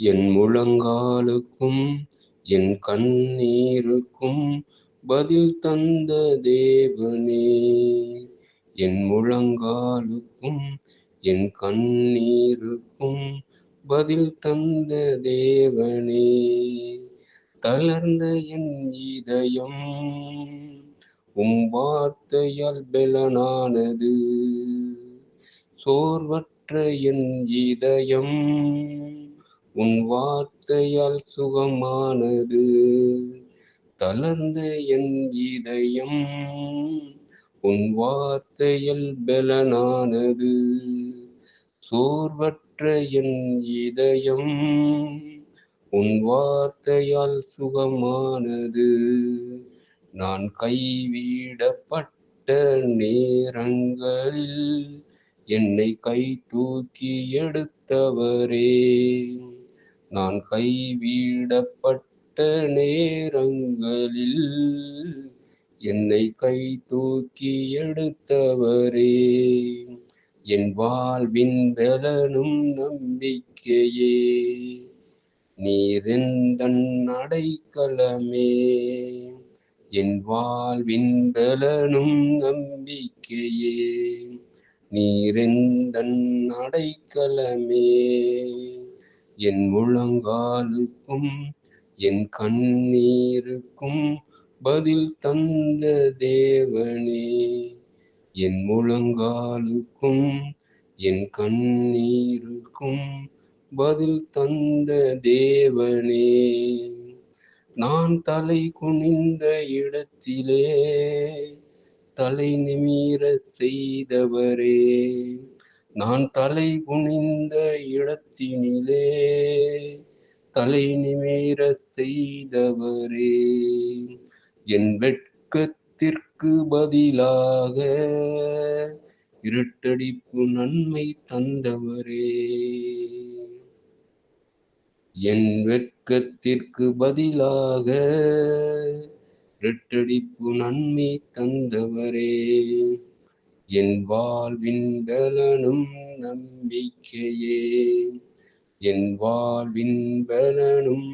என் முழங்காலுக்கும் என் கண்ணீருக்கும் பதில் தந்த தேவனே. என் முழங்காலுக்கும் என் கண்ணீருக்கும் பதில் தந்த தேவனே. தளர்ந்த என் இதயம் உம் வார்த்தையால் பெலனானது. சோர்வற்ற என் இதயம் உன் வார்த்தையால் சுகமானது. தளர்ந்த என் இதயம் உன் வார்த்தையில் பலனானது. சோர்வற்ற என் இதயம் உன் வார்த்தையால் சுகமானது. நான் கைவிடப்பட்ட நேரங்களில் என்னை கை தூக்கி எடுத்தவரே. நான் கைவிடப்பட்ட நேரங்களில் என்னை கை தூக்கி எடுத்தவரே. என் வாழ்வின் பலனும் நம்பிக்கையே. நீரெந்தன் அடைக்கலமே. என் வாழ்வின் பலனும் நம்பிக்கையே. நீரெந்தன் அடைக்கலமே. என் முழங்காலுக்கும் என் கண்ணீருக்கும் பதில் தந்த தேவனே. என் முழங்காலுக்கும் என் கண்ணீருக்கும் பதில் தந்த தேவனே. நான் தலை குனிந்த இடத்திலே தலை நிமீர செய்தவரே. நான் தலை குனிந்த இடத்தினிலே தலை நிமிர செய்தவரே என் வெட்கத்திற்கு பதிலாக இருட்டடிப்பு நன்மை தந்தவரே. என் வெட்கத்திற்கு பதிலாக இரட்டடிப்பு நன்மை தந்தவரே. என் வாழ்வின் பலனும் நம்பிக்கையே. என் வாழ்வின் பலனும்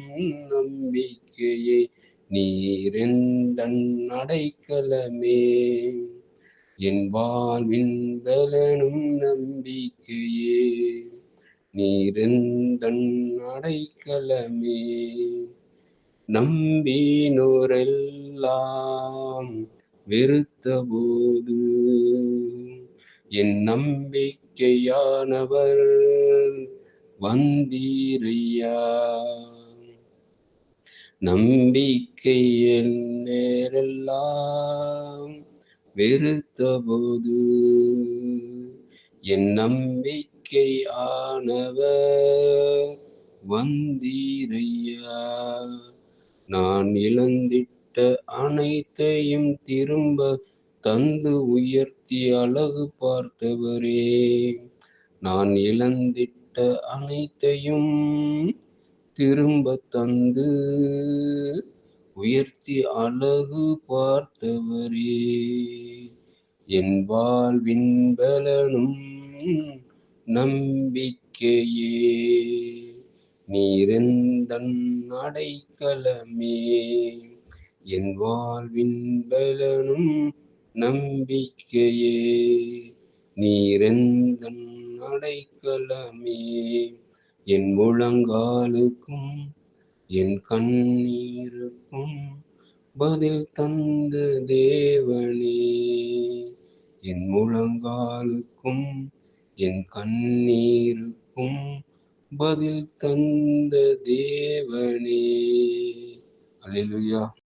நம்பிக்கையே. நீரெந்தன் அடைக்கலமே. என் வாழ்வின் பலனும் நம்பிக்கையே. நீரெந்தன் அடைக்கலமே. நம்பினோரெல்லாம் வெறுத்த போது என் நம்பிக்கையானவர் வந்தீரையா? நம்பிக்கை என் நேரெல்லாம் வெறுத்த போது என் நம்பிக்கை ஆனவர் வந்தீரையா? நான் இழந்திட்ட அனைத்தையும் திரும்ப தந்து உயர்த்தி அழகு பார்த்தவரே. நான் இழந்திட்ட அனைத்தையும் திரும்ப தந்து உயர்த்தி அழகு பார்த்தவரே. என் வாழ்வின் பலனும் நம்பிக்கையே. நீரெந்தன் அடைக்கலமே. என் வாழ்வின் பலனும் நம்பிக்கையே நீரெந்தன் அடைக்கலமே. என் முழங்காலுக்கும் என் கண்ணீருக்கும் பதில் தந்த தேவனே. என் முழங்காலுக்கும் என் கண்ணீருக்கும் பதில் தந்த தேவனே. அலிலுயா